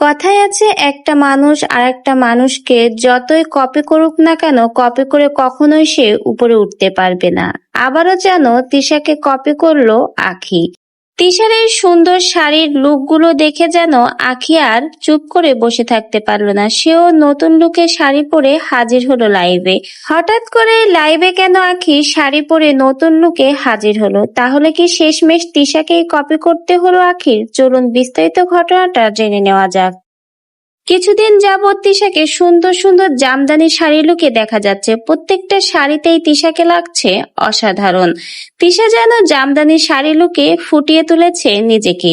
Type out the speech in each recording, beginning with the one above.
কথায় আছে, একটা মানুষ আর একটা মানুষকে যতই কপি করুক না কেন, কপি করে কখনোই সে উপরে উঠতে পারবে না। আবারও যেন তিশাকে কপি করল আখি। তিশার এই সুন্দর শাড়ির লুকগুলো দেখে যেন আখি আর চুপ করে বসে থাকতে পারল না। সেও নতুন লুকে শাড়ি পরে হাজির হলো লাইভে। হঠাৎ করে লাইভে কেন আখি শাড়ি পরে নতুন লুকে হাজির হলো? তাহলে কি শেষমেশ তিশাকেই কপি করতে হলো আখির? চলুন বিস্তারিত ঘটনাটা জেনে নেওয়া যাক। কিছুদিন যাবৎ তিশাকে সুন্দর সুন্দর জামদানি শাড়ি লুকে দেখা যাচ্ছে। প্রত্যেকটা শাড়িতেই তিশাকে লাগছে অসাধারণ। তিশা যেন জামদানি শাড়ি লুকে ফুটিয়ে তুলেছে নিজেকে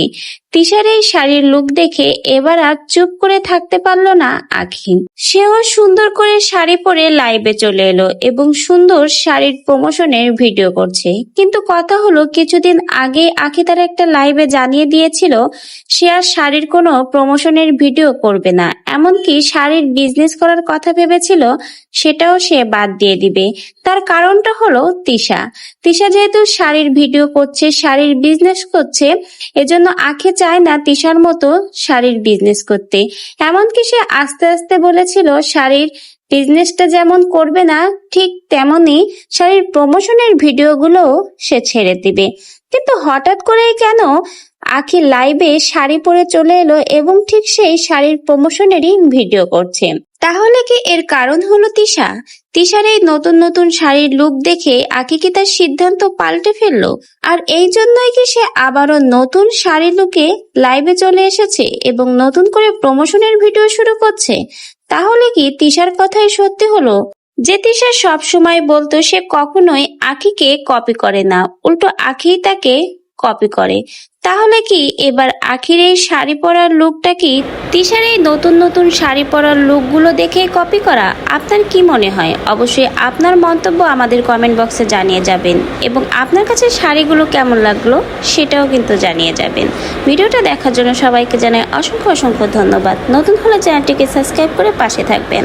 তিশার এই শাড়ির লুক দেখে এবার আর চুপ করে থাকতে পারল না আখিন। সেও সুন্দর করে শাড়ি পরে লাইভে চলে এলো এবং সুন্দর শাড়ির প্রমোশনের ভিডিও করছে। কিন্তু কথা হলো, কিছুদিন আগে আখি তার একটা লাইভে জানিয়ে দিয়েছিল, সে আর শাড়ির কোনো প্রমোশনের ভিডিও করবে না। এমনকি শাড়ির বিজনেস করার কথা ভেবেছিল, সেটাও সে বাদ দিয়ে দিবে। তার কারণটা হলো তিশা। তিশা যেহেতু শাড়ির ভিডিও করছে, শাড়ির বিজনেস করছে, এজন্য আখে চায় না তিশার মতো শাড়ির বিজনেস করতে। এমনকি সে আস্তে আস্তে বলেছিল শাড়ির বিজনেসটা যেমন করবে না, ঠিক তেমনি শাড়ির প্রমোশনের ভিডিওগুলো সে ছেড়ে দিবে। কিন্তু হঠাৎ করেই কেন আখি লাইভে শাড়ি পরে চলে এলো এবং ঠিক সেই শাড়ির প্রমোশনেরই ভিডিও করছে? তাহলে কি এর কারণ হলো তিশা? তিশার এই নতুন নতুন শাড়ির লুক দেখে আকি কি তার সিদ্ধান্ত পাল্টে ফেলল? আর এই জন্যই কি সে আবারও নতুন শাড়ি লুকে লাইভে চলে এসেছে এবং নতুন করে প্রমোশনের ভিডিও শুরু করছে? তাহলে কি তিশার কথাই সত্যি হলো? যে তিশা সব সময় বলতো সে কখনোই আখিকে কপি করে না। উল্টো আখি তাকে কপি করে। তাহলে কি এবার আখির এই শাড়ি পরার লুকটা কি তিশার এই নতুন নতুন শাড়ি পরার লুকগুলো দেখে কপি করা? আপনার কি মনে হয়? অবশ্যই আপনার মন্তব্য আমাদের কমেন্ট বক্সে জানিয়ে যাবেন। এবং আপনার কাছে শাড়িগুলো কেমন লাগল সেটাও কিন্তু জানিয়ে যাবেন। ভিডিওটা দেখার জন্য সবাইকে জানাই অসংখ্য অসংখ্য ধন্যবাদ। নতুন হলে চ্যানেলটিকে সাবস্ক্রাইব করে পাশে থাকবেন।